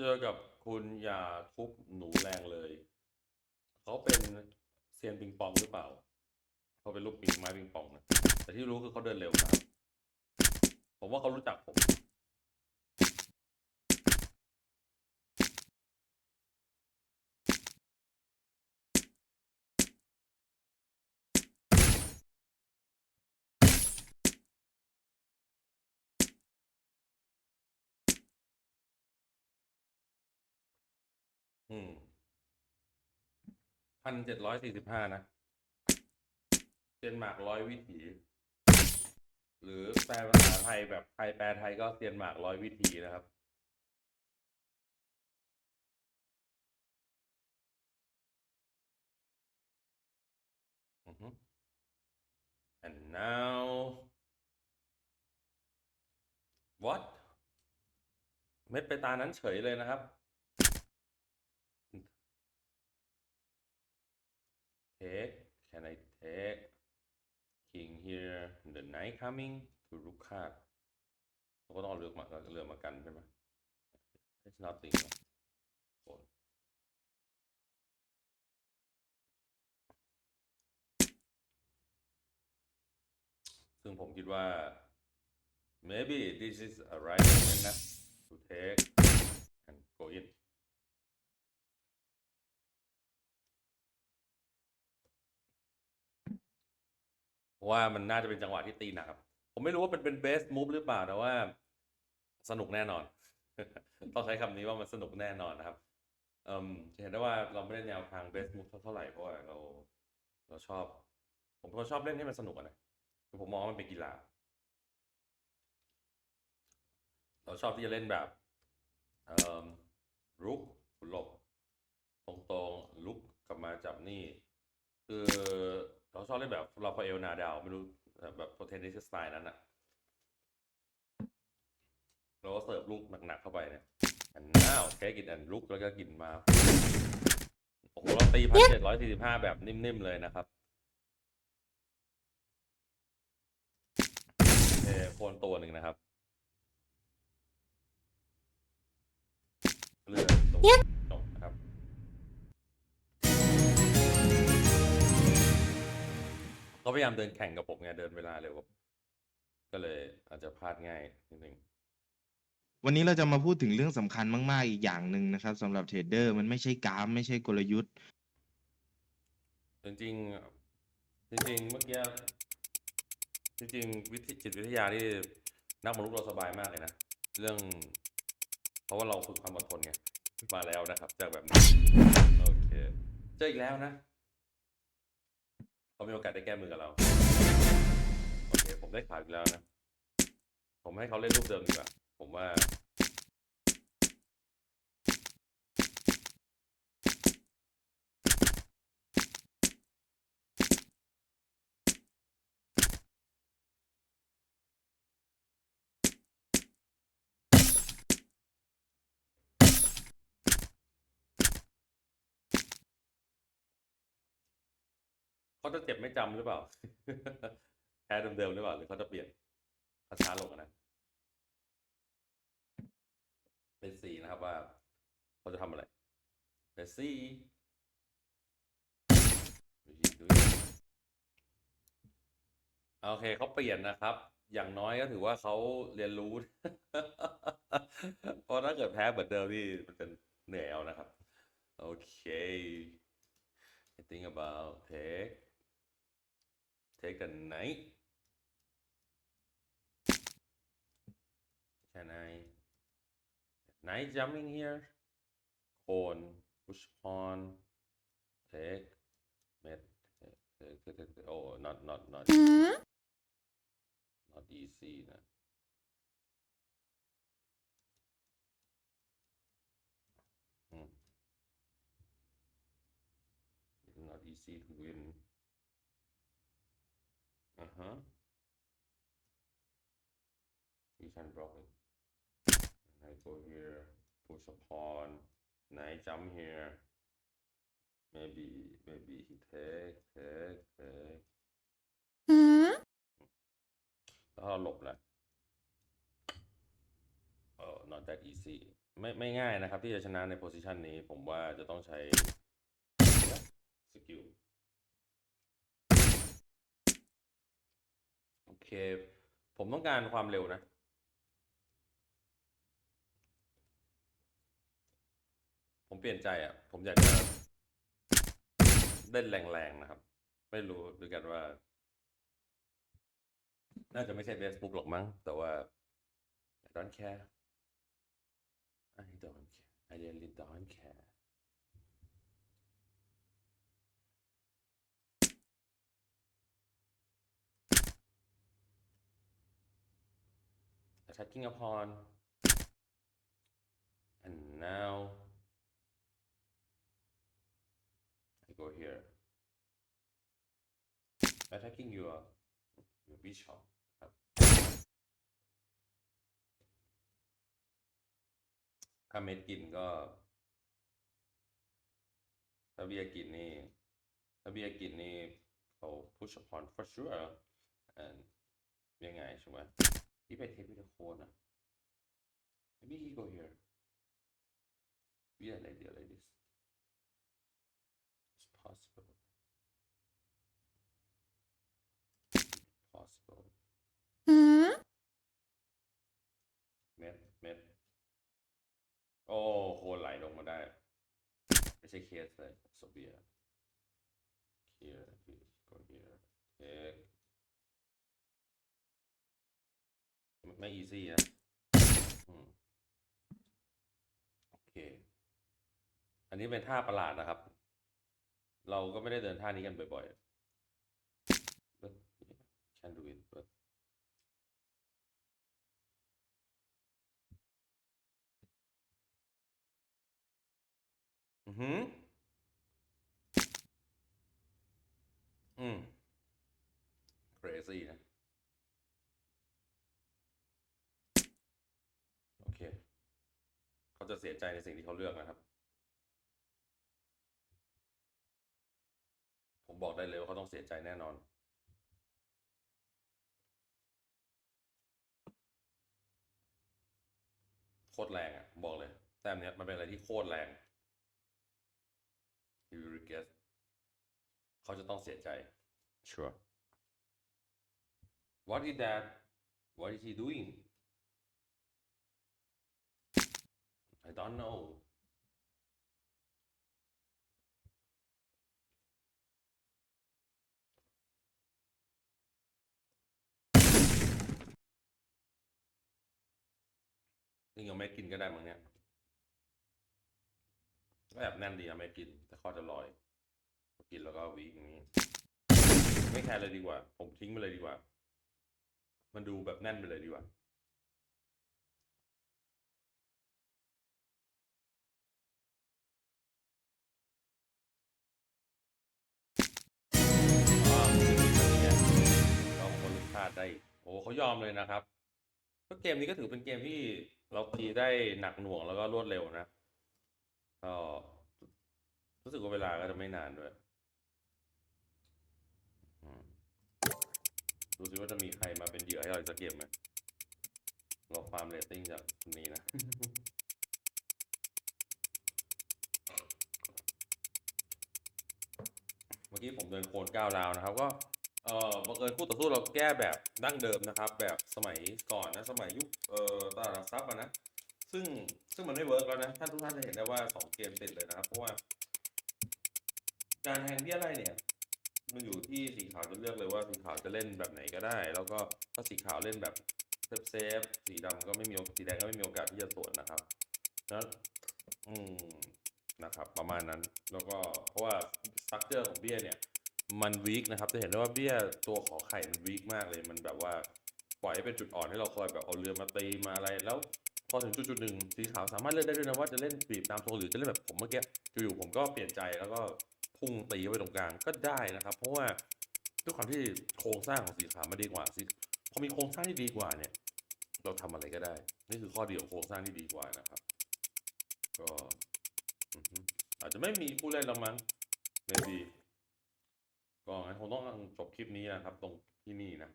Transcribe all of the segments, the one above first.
เจอกับคุณอย่าทุบหนูแรงเลย เขาเป็นเซียนปิงปองหรือเปล่า เขาเป็นลูกปิงไม้ปิงปองนะแต่ที่รู้คือเขาเดินเร็วครับผมว่าเขารู้จักผม อืม พันเจ็ดร้อยสี่สิบห้านะเซียนหมากร้อยวิถี หรือแปลภาษาไทยแบบไทยแปลไทยก็เซียนหมากร้อยวิถีนะครับอือฮึ and now what เม็ดไปตานั้นเฉยเลยนะครับ take can I take king here the night coming to ลูกคาดเราก็ต้องเอาเรือมาเรือมากันใช่ไหม it's nothing โอนซึ่งผมคิดว่า maybe this is a right moment นะ to take and go in ราะว่ามันน่าจะเป็นจังหวะที่ตีหนักครับ ผมไม่รู้ว่าเป็นเป็นเบสมูฟหรือเปล่าแต่ว่า สนุกแน่นอน ต้องใช้คำนี้ว่ามันสนุกแน่นอนนะครับเอ่มจะเห็นได้ว่าเราไม่ได้แนวทางเบสมูฟเท่าไหร่เพราะว่าเรา เราชอบ ผมเป็ชอบเล่นให้มันสนุกนะคือผมมองว่ามันเป็นกีฬา เราชอบที่จะเล่นแบบเอ่อลุกหลบตรงๆลุกกลับมาจับนี่ คือ เราชอบเล่นแบบราฟาเอลนาดาวไม่รู้แบบโพเทนนิสสไตล์นั้นอะเราก็เสิร์ฟลูกหนักๆเข้าไปเนี่ยอันน้าวเทคกินอันลุกแล้วก็กินมา โอ้โห เราตีพันเจ็ดร้อยสี่สิบห้าแบบนิ่ม ๆ เลยนะครับเออโคนตัวหนึ่งนะครับเลือด เขาพยายามเดินแข่งกับผมไงเดินเวลาเร็วกว่าก็เลยอาจจะพลาดง่ายนิดนึง วันนี้เราจะมาพูดถึงเรื่องสำคัญมาก ๆ อีกอย่างหนึ่งนะครับสำหรับเทรดเดอร์มันไม่ใช่กราฟไม่ใช่กลยุทธ์ จริงๆจริงๆเมื่อกี้จริงๆวิธีจิตวิทยาที่นักมนุษย์เราสบายมากเลยนะ เรื่อง เพราะว่าเราฝึกความอดทนไงมาแล้วนะครับ จากแบบนี้ โอเค เจออีกแล้วนะ เขามีโอกาสได้แก้มือกับเราโอเคผมได้ข่าวอีกแล้วนะ ผมให้เขาเล่นรูปเดิมดีกว่า ผมว่า เขาจะเจ็บไม่จำหรือเปล่า แพ้เดิมๆหรือเปล่า หรือเขาจะเปลี่ยนช้าลงนะเป็นสีนะครับว่าเขาจะทำอะไร Let's see โอเคเขาเปลี่ยนนะครับ อย่างน้อยก็ถือว่าเขาเรียนรู้ เพราะถ้าเกิดแพ้เหมือนเดิมนี่มันจะเหนื่อยเอานะครับ โอเค I think about take take a night can I night jumping here cone push pawn take met take, take, take, take, oh not not not not easy นะ Hmm. It's not easy to win. Uh huh. You can block it. And I go here, push a pawn, and I jump here. Maybe, maybe he take, take, take. แล้วเราหลบแหละ Oh, not that easy. ไม่ไม่ง่ายนะครับ ที่จะชนะในโพซิชันนี้ ผมว่าจะต้องใช้สกิลโอ เค ผมต้องการความเร็วนะ ผมเปลี่ยนใจอะ ผมอยากจะเล่นแรงๆนะครับ ไม่รู้ด้วยกันว่า น่าจะไม่ใช่ Facebook หรอกมั้ง แต่ว่า I don't care I don't care I really don't care แต่ Attacking upon and now I go here attacking your your bishop ครับถ้าเม็ดกินก็ถ้าเบียกินนี่ถ้าเบียกินนี่เขา push upon for sure and ยังไงใช่ไหม ที่ไปเทปวิดีโอนะ maybe he go here yeah like this like this it's possible possible เม็ดเม็ดโอ้โคนไหลลงมาได้ ไม่ใช่เคสเลยโซเบีย here here go here take ไม่ easy นะโอเค อันนี้เป็นท่าประหลาดนะครับ เราก็ไม่ได้เดินท่านี้กันบ่อยๆ but can do it but อือหืออืม crazy นะ โอเค เขาจะเสียใจในสิ่งที่เขาเลือกนะครับ ผมบอกได้เลยว่าเขาต้องเสียใจแน่นอน โคตรแรงอะผมบอกเลย แต้มเนี้ยมันเป็นอะไรที่โคตรแรง he will regret เขาจะต้องเสียใจ sure what is that what is he doing I don't know นี่ยังไม่กินก็ได้มั้งเนี่ยก็แบบแน่นดีนะไม่กิน แต่ข้อจะลอย กินแล้วก็วีอย่างนี้ ไม่แคร์เลยดีกว่า ผมทิ้งไปเลยดีกว่า มันดูแบบแน่นไปเลยดีกว่า เขายอมเลยนะครับก็เกมนี้ก็ถือเป็นเกมที่เราตีได้หนักหน่วงแล้วก็รวดเร็วนะก็รู้สึกว่าเวลาก็จะไม่นานด้วยดูสิว่าจะมีใครมาเป็นเหยื่อให้เราอีกสักเกมไหมรอความเรตติ้งจากคนนี้นะเมื่อกี้ผมเดินโคนก้าวราวนะครับ ก็ เออบังเอิญคู่ต่อสู้เราแก้แบบดั้งเดิมนะครับ แบบสมัยก่อนนะสมัยยุคเอ่อตลาดหลักทรัพย์อะนะซึ่งซึ่งมันไม่เวิร์กแล้วนะท่านทุกท่านจะเห็นได้ว่าสองเกมติดเลยนะครับเพราะว่า การแทงเบี้ยอะไรเนี่ย มันอยู่ที่สีขาวจะเลือกเลยว่าสีขาวจะเล่นแบบไหนก็ได้ แล้วก็ถ้าสีขาวเล่นแบบเซฟเซฟสีดำก็ไม่มีสีแดงก็ไม่มีโอกาสที่จะสวนนะครับแล้วอืมนะครับ ประมาณนั้นแล้วก็เพราะว่าสตั๊กเจอร์ของเบี้ยเนี่ย มันวีคนะครับ จะเห็นได้ว่าเบี้ยตัวขอไข่มันวีคมากเลย มันแบบว่าปล่อยให้เป็นจุดอ่อนให้เราคอยแบบเอาเรือมาตีมาอะไร แล้วพอถึงจุดจุดหนึ่งสีขาวสามารถเลือกได้ด้วยนะว่าจะเล่นบีบตามทรงหรือจะเล่นแบบผมเมื่อกี้อยู่ๆผมก็เปลี่ยนใจแล้วก็พุ่งตีไปตรงกลางก็ได้นะครับ เพราะว่าด้วยความที่โครงสร้างของสีขาวมันดีกว่าสีพอมีโครงสร้างที่ดีกว่าเนี่ย เราทำอะไรก็ได้ นี่คือข้อดีของโครงสร้างที่ดีกว่านะครับ ก็อาจจะไม่มีผู้เล่นแล้วมั้ง maybe ก็งั้นคงต้องจบคลิปนี้นะครับ ตรงที่นี่นะ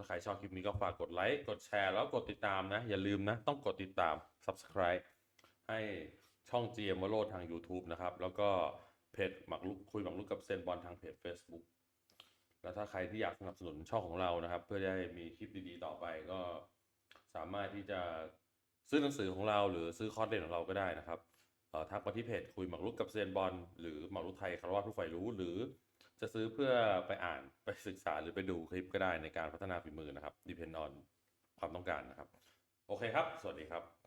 ถ้าใครชอบคลิปนี้ก็ฝากกดไลค์กดแชร์แล้วกดติดตามนะ อย่าลืมนะ ต้องกดติดตาม subscribe ให้ช่อง GM วโรดทาง YouTube นะครับ แล้วก็เพจหมักลุกคุยหมักลุกกับเซนบอลทางเพจ Facebook แล้วถ้าใครที่อยากสนับสนุนช่องของเรานะครับ เพื่อได้มีคลิปดีๆต่อไปก็สามารถที่จะซื้อหนังสือของเราหรือซื้อคอร์สเรียนของเราก็ได้นะครับทักมาที่เพจคุยหมักลุกกับเซนบอลหรือหมักลุกไทยคารวะผู้ใฝ่รู้หรือ จะซื้อเพื่อไปอ่านไปศึกษาหรือไปดูคลิปก็ได้ในการพัฒนาฝีมือนะครับ depend on ความต้องการนะครับ โอเคครับ สวัสดีครับ